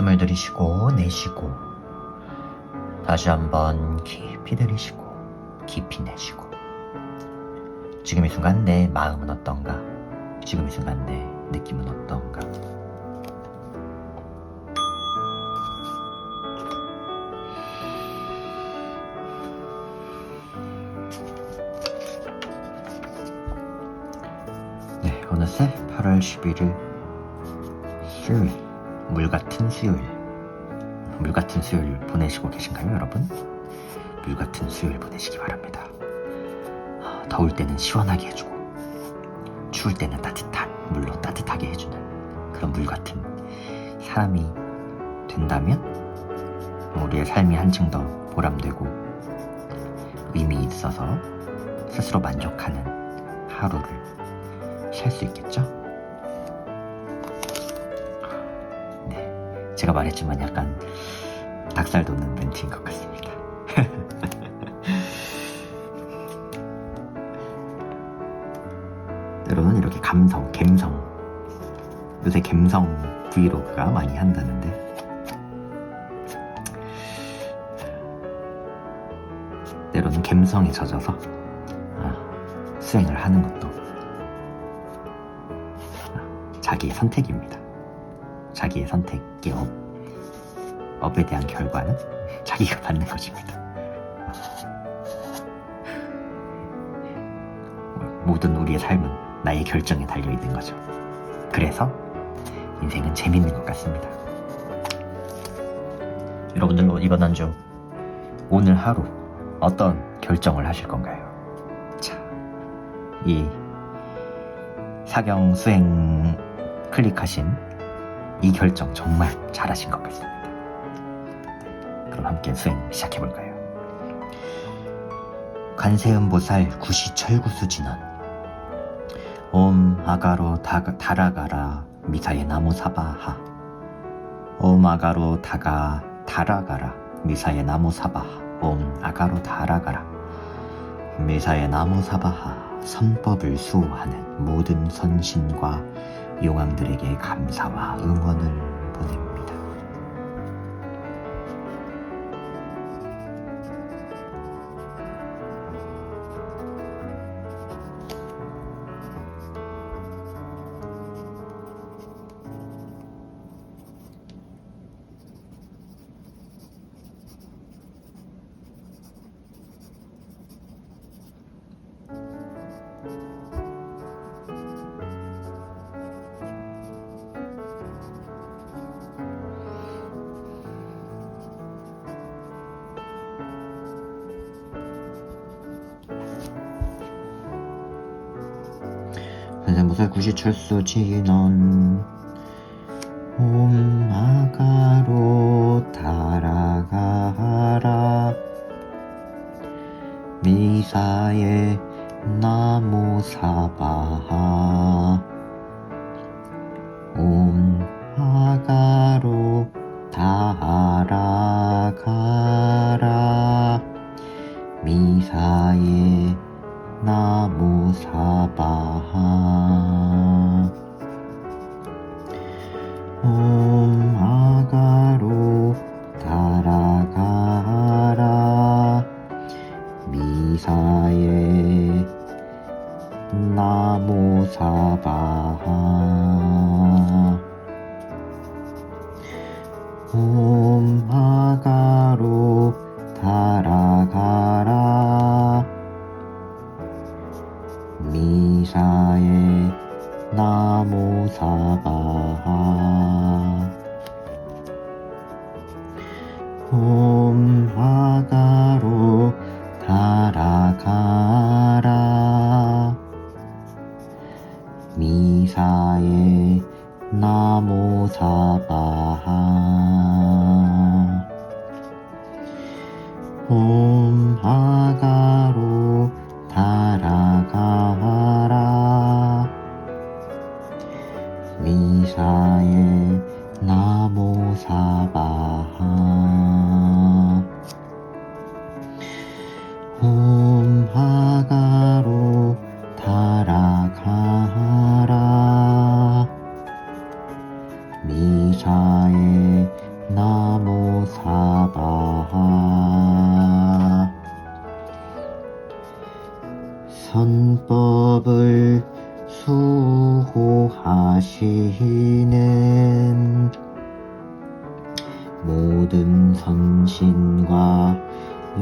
숨을 들이쉬고 내쉬고 다시 한번 깊이 들이쉬고 깊이 내쉬고 지금 이 순간 내 마음은 어떤가? 지금 이 순간 내 느낌은 어떤가? 네, 어느새 8월 11일 수요일, 물 같은 수요일. 물 같은 수요일 보내시고 계신가요, 여러분? 물 같은 수요일 보내시기 바랍니다. 아, 더울 때는 시원하게 해주고, 추울 때는 따뜻한 물로 따뜻하게 해주는 그런 물 같은 사람이 된다면 우리의 삶이 한층 더 보람되고 의미 있어서 스스로 만족하는 하루를 살 수 있겠죠? 제가 말했지만 약간 닭살 돋는 멘트인 것 같습니다. 때로는 이렇게 감성, 갬성 요새 갬성 브이로그가 많이 한다는데 때로는 갬성에 젖어서 아, 수행을 하는 것도 자기의 선택입니다. 자기의 선택의 업, 업에 대한 결과는 자기가 받는 것입니다. 모든 우리의 삶은 나의 결정에 달려 있는 거죠. 그래서 인생은 재밌는 것 같습니다. 여러분들도 이번 한 주 오늘 하루 어떤 결정을 하실 건가요? 자, 이 사경 수행 클릭하신 이 결정 정말 잘하신 것 같습니다. 그럼 함께 수행 시작해볼까요? 관세음보살 구시철구수 진원 옴 아가로 다, 달아가라 미사의 나무 사바하 옴 아가로 다가 달아가라 미사의 나무 사바하 옴 아가로 달아가라 미사의 나무 사바하 선법을 수호하는 모든 선신과 용왕들에게 감사와 응원을 보냅니다. 선생보살 구시철수 진원 옴 아가로 달아가라. 미사의 나무 사바하. 옴 아가로 달아가라. 미사의 나무 사바하 옴 아가로 달아가라. 미사의 나무 사바하 옴 아가로 달아가라 미사의 나무 사바하 옴 아가로 달아가라. 미사의 나무 사바하 옴 아가로 달아 마하, 홈하가로 아. 달아가라. 미자에 나무사바하 선법을 수호하시는 모든 선신과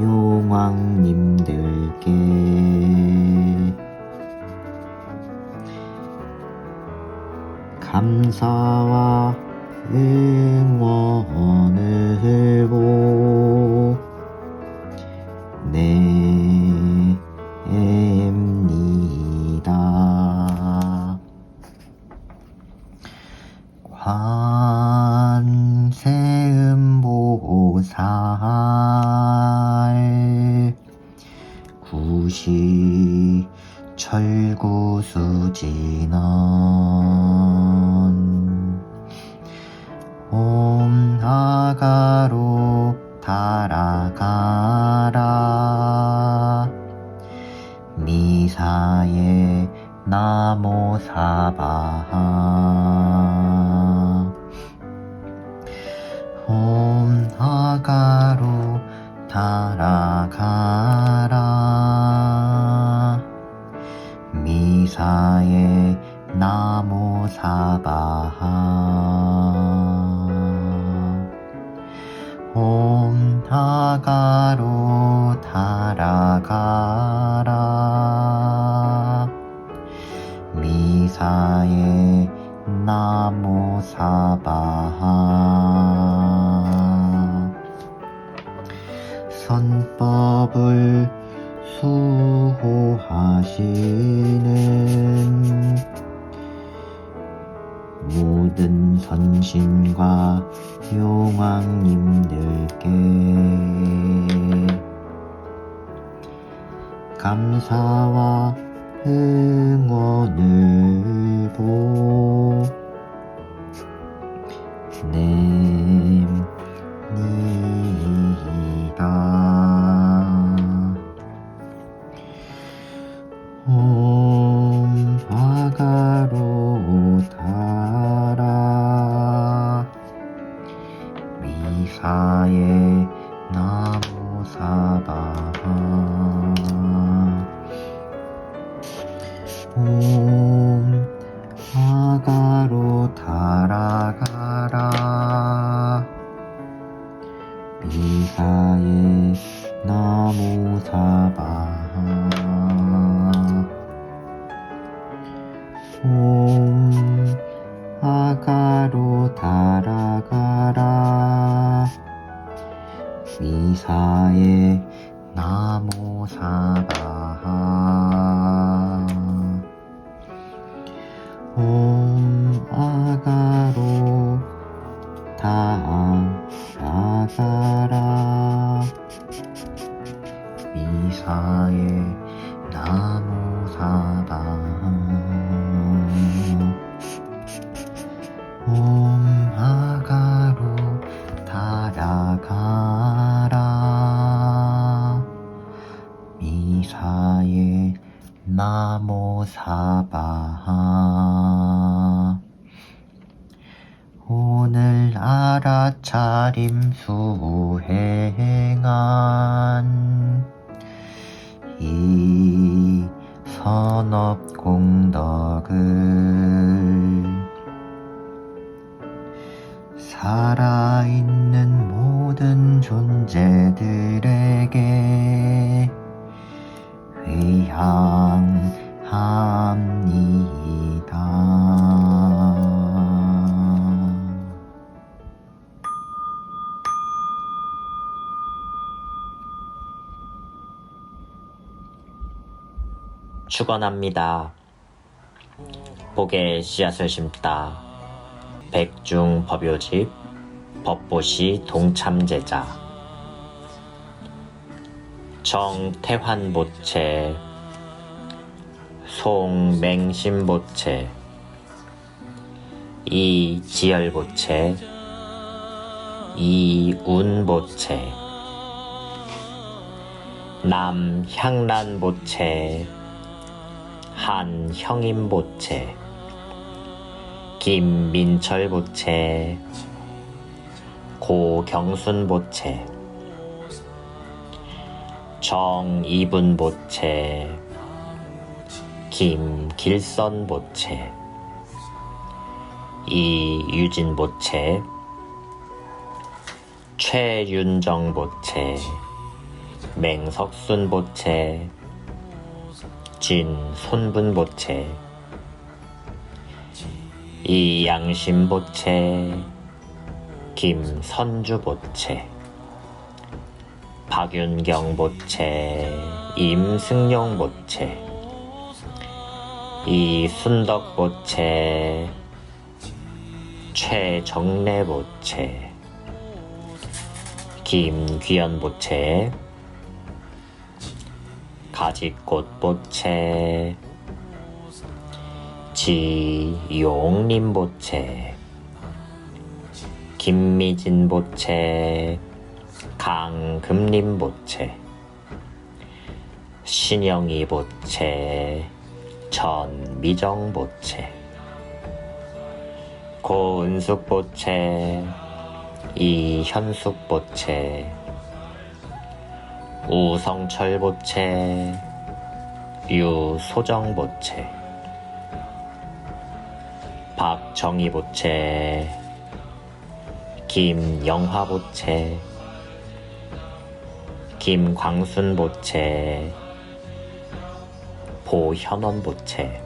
용왕님들께. 감사와 응원을 보냅 구시 철구수 진원 옴 아가로 달아가라. 미사에 나모사바하. 옴 아가로 달아가라. 미사에 나모사바하. 옴 아가로 달아가라. 미사에 나모사바하 선법을 수호하시는 모든 선신과 용왕님들께 감사와 응원을 보냅 미사에 나모사바하. 옴 아가로 달아가라. 미사에 나무사바하. 옴 알아차림 수행한 이 선업 공덕을 살아있는 모든 존재들에게 회향합니다. 축원합니다. 복의 씨앗을 심다. 백중 법요집 법보시 동참제자 정태환보채 송맹심보채 이지열보채 이운보채 남향란보채 한 형임보채 김민철 보채 고경순 보채 정이분 보채 김길선 보채 이유진 보채 최윤정 보채 맹석순 보채 진 손분 보채 이양심 보채 김선주 보채 박윤경 보채 임승용 보채 이순덕 보채 최정래 보채 김귀연 보채 가지꽃 보채. 지용림 보채. 김미진 보채. 강금림 보채. 신영이 보채. 전미정 보채. 고은숙 보채. 이현숙 보채 우성철 보채 유소정 보채 박정희 보채 김영화 보채 김광순 보채 보현원 보채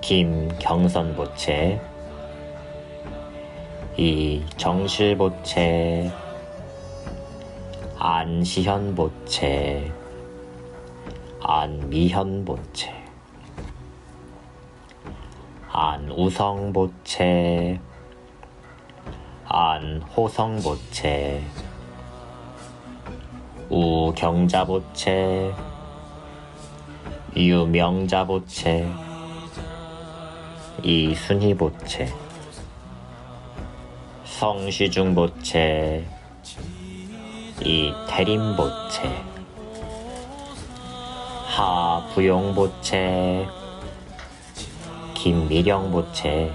김경선 보채 이정실 보채 안시현 보채 안미현 보채 안우성 보채 안호성 보채 우경자 보채 유명자 보채 이순희 보채 성시중 보채 이태림 보채 하부용 보채 김미령 보채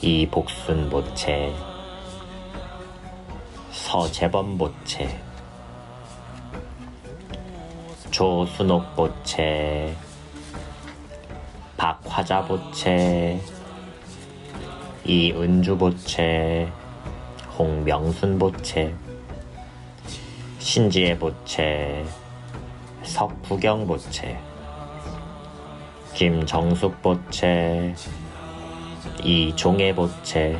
이복순 보채 서재범 보채 조순옥 보채 박화자 보채 이은주 보채 홍명순 보채 신지혜 보채 석부경 보채 김정숙 보채 이종애 보채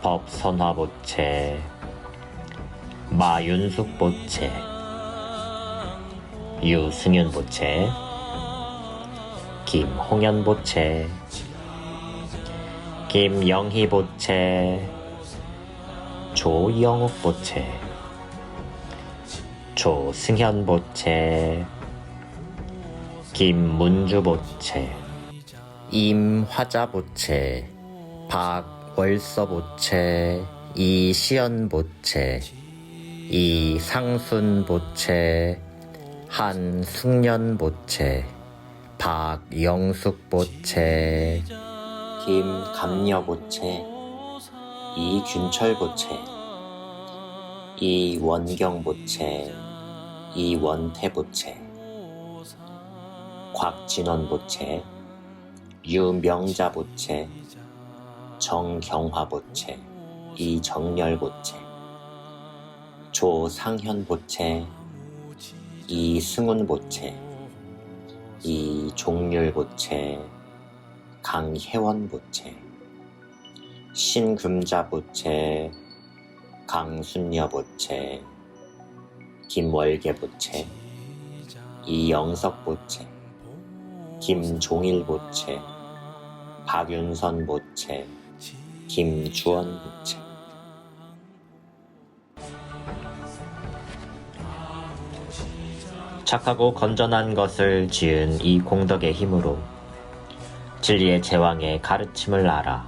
법선화 보채 마윤숙 보채 유승윤 보채 김홍현 보채 김영희 보채 조영욱 보채 조승현 보채 김문주 보채 임화자 보채 박월서 보채 이시연 보채 이상순 보채 한숙년 보채 박영숙 보채 김감여 보채 이균철 보채 이원경 보채 이원태 보채 곽진원 보채 유명자 보채 정경화 보채 이정열 보채 조상현 보채 이승훈 보채 이종률 보채 강혜원 보채 신금자 보채 강순여 보채 김월계 보채 이영석 보채 김종일 보채 박윤선 보채 김주원 보채. 착하고 건전한 것을 지은 이 공덕의 힘으로 진리의 제왕의 가르침을 알아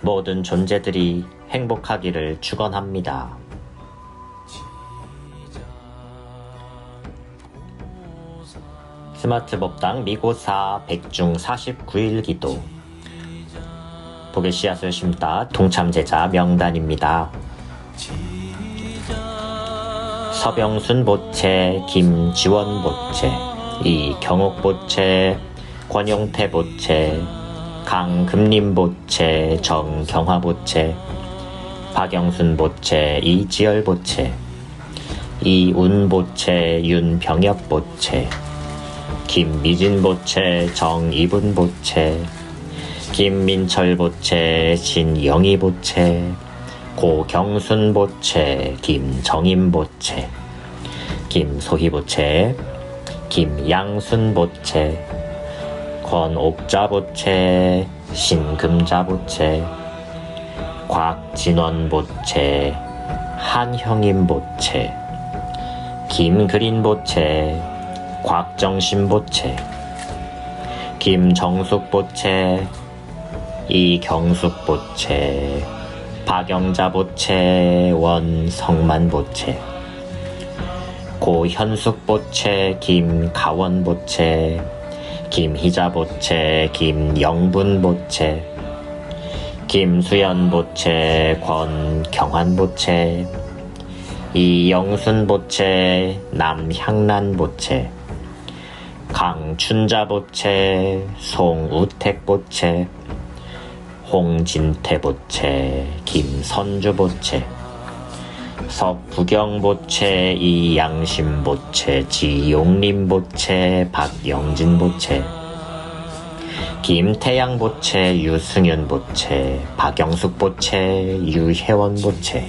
모든 존재들이 행복하기를 축원합니다. 스마트 법당 미고사 백중 49일 기도 복의 씨앗을 심다 동참 제자 명단입니다. 서병순 보채, 김지원 보채, 이경옥 보채, 권용태 보채, 강금림 보채, 정경화 보채, 박영순 보채, 이지열 보채, 이운 보채, 윤병엽 보채, 김미진 보채, 정이분 보채, 김민철 보채, 신영희 보채, 고경순 보채, 김정임 보채, 김소희 보채, 김양순 보채, 권옥자 보채, 신금자 보채, 곽진원 보채, 한형임 보채, 김그린 보채, 곽정신 보채, 김정숙 보채, 이경숙 보채, 박영자 보채, 원성만 보채, 고현숙 보채, 김가원 보채, 김희자 보채, 김영분 보채, 김수연 보채, 권경환 보채, 이영순 보채, 남향란 보채, 강춘자 보채, 송우택 보채, 홍진태 보채, 김선주 보채, 석부경 보채, 이양심 보채, 지용림 보채, 박영진 보채, 김태양 보채, 유승윤 보채, 박영숙 보채, 유혜원 보채,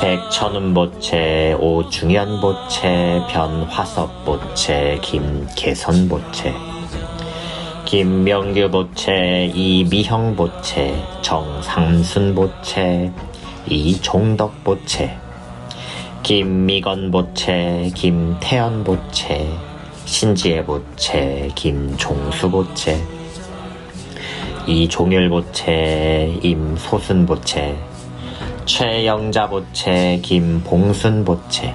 백천운 보채, 오중현 보채, 변화섭 보채, 김계선 보채, 김명규 보채, 이미형 보채, 정상순 보채, 이종덕 보채, 김미건 보채, 김태연 보채, 신지혜 보채, 김종수 보채, 이종일 보채, 임소순 보채, 최영자 보채, 김봉순 보채,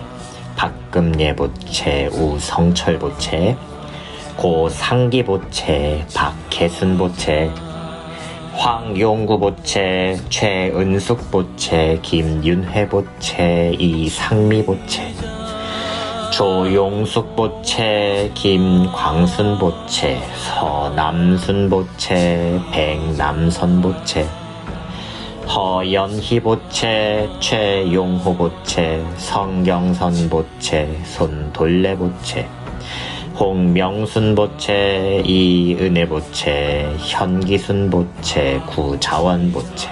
박금예 보채, 우성철 보채, 고상기 보채, 박혜순 보채, 황용구 보채, 최은숙 보채, 김윤회 보채, 이상미 보채, 조용숙 보채, 김광순 보채, 서남순 보채, 백남선 보채, 허연희 보채, 최용호 보채, 성경선 보채, 손돌레 보채, 홍명순 보채, 이은혜 보채, 현기순 보채, 구자원 보채,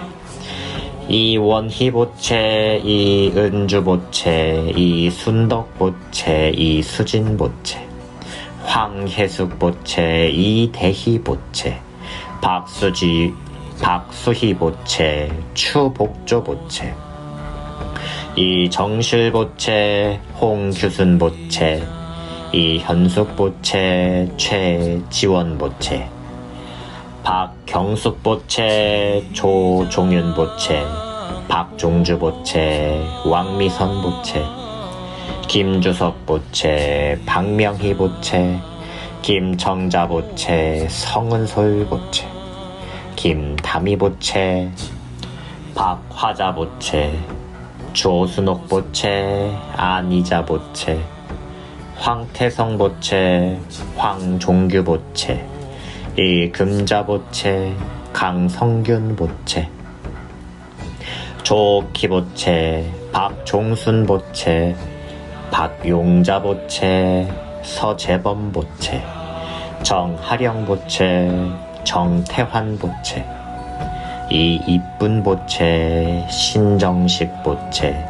이원희 보채, 이은주 보채, 이순덕 보채, 이수진 보채, 황혜숙 보채, 이대희 보채, 박수지, 박수희 보채, 추복조 보채, 이정실 보채, 홍규순 보채, 이 현숙 보채, 최지원 보채, 박경숙 보채, 조종윤 보채, 박종주 보채, 왕미선 보채, 김주석 보채, 박명희 보채, 김정자 보채, 성은솔 보채, 김다미 보채, 박화자 보채, 조순옥 보채, 안이자 보채, 황태성 보채, 황종규 보채, 이금자 보채, 강성균 보채, 조키 보채, 박종순 보채, 박용자 보채, 서재범 보채, 정하령 보채, 정태환 보채, 이 이쁜 보채, 신정식 보채,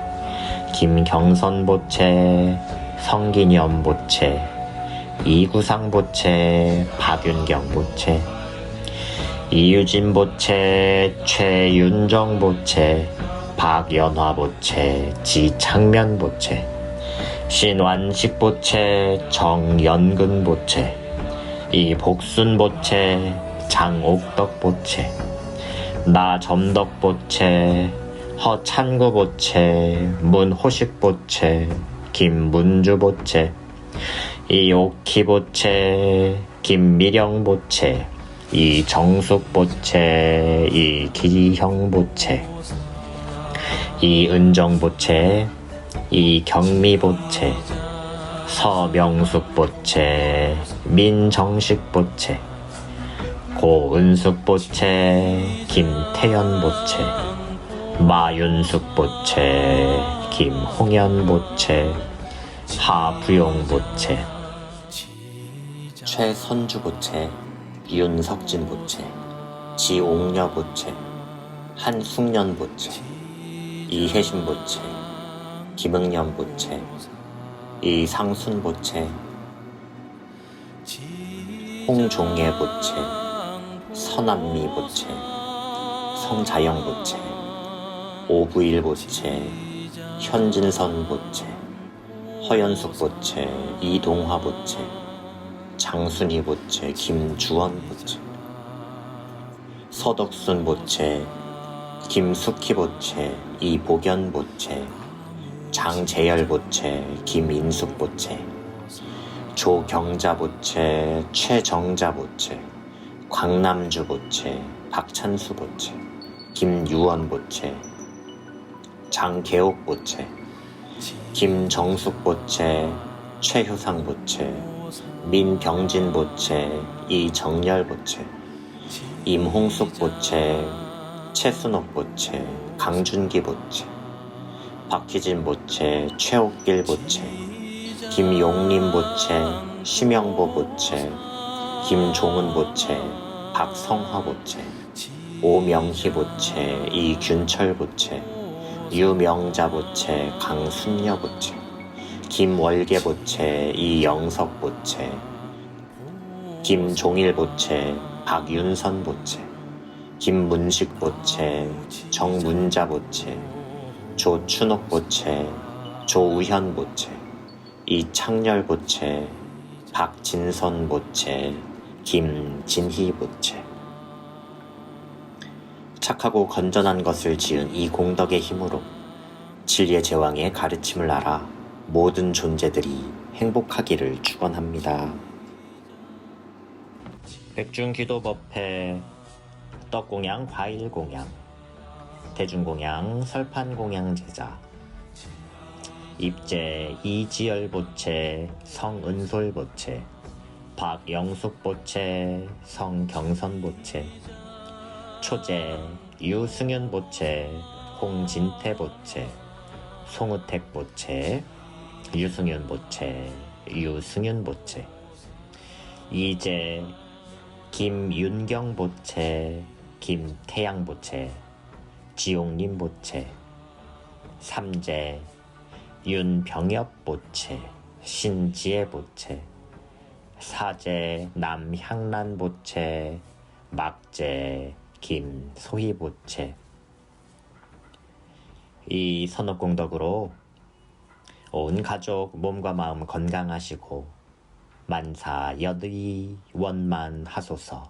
김경선 보채, 성기념 보채, 이구상 보채, 박윤경 보채, 이유진 보채, 최윤정 보채, 박연화 보채, 지창면 보채, 신완식 보채, 정연근 보채, 이복순 보채, 장옥덕 보채, 나점덕 보채, 허찬구 보채, 문호식 보채, 김문주 보채, 이오키 보채, 김미령 보채, 이정숙 보채, 이기형 보채, 이은정 보채, 이경미 보채, 서명숙보채 민정식보채 고은숙보채 김태연보채 마윤숙보채 김홍연보채 하부용보채 최선주보채 윤석진보채 지옥녀보채 한숙년보채 이혜신보채 김응년보채 이상순보채 홍종예보채 서남미보채 성자영보채 오부일보채 현진선보채 허연숙 보채 이동화 보채 장순이보채 김주원 보채 서덕순 보채 김숙희 보채 이복연 보채 장재열 보채 김인숙 보채 조경자 보채 최정자 보채 광남주 보채 박찬수 보채 김유원 보채 장계옥 보채 김정숙 보채 최효상 보채 민병진 보채 이정열 보채 임홍숙 보채 최순옥 보채 강준기 보채 박희진 보채 최옥길 보채 김용림 보채 심영보 보채 김종은 보채 박성화 보채 오명희 보채 이균철 보채 유명자 보채 강순여보채 김월계 보채 이영석 보채 김종일 보채 박윤선 보채 김문식 보채 정문자 보채 조춘옥 보채 조우현 보채 이창렬 보채 박진선 보채 김진희 보채 착하고 건전한 것을 지은 이 공덕의 힘으로 진리의 제왕의 가르침을 알아 모든 존재들이 행복하기를 축원합니다. 백중 기도 법회 떡 공양 과일 공양 대중 공양 설판 공양 제자 입제 이지열 보채 성은솔 보채 박영숙 보채 성경선 보채 초제 유승윤보채 홍진태 보채 송우택 보채 유승윤보채 유승윤보채. 이제 김윤경 보채 김태양 보채 지옥님 보채 삼제 윤병엽 보채 신지혜 보채 사제 남향란 보채 막제 김 소희보채. 이 선업공덕으로 온 가족 몸과 마음 건강하시고 만사 여의 원만 하소서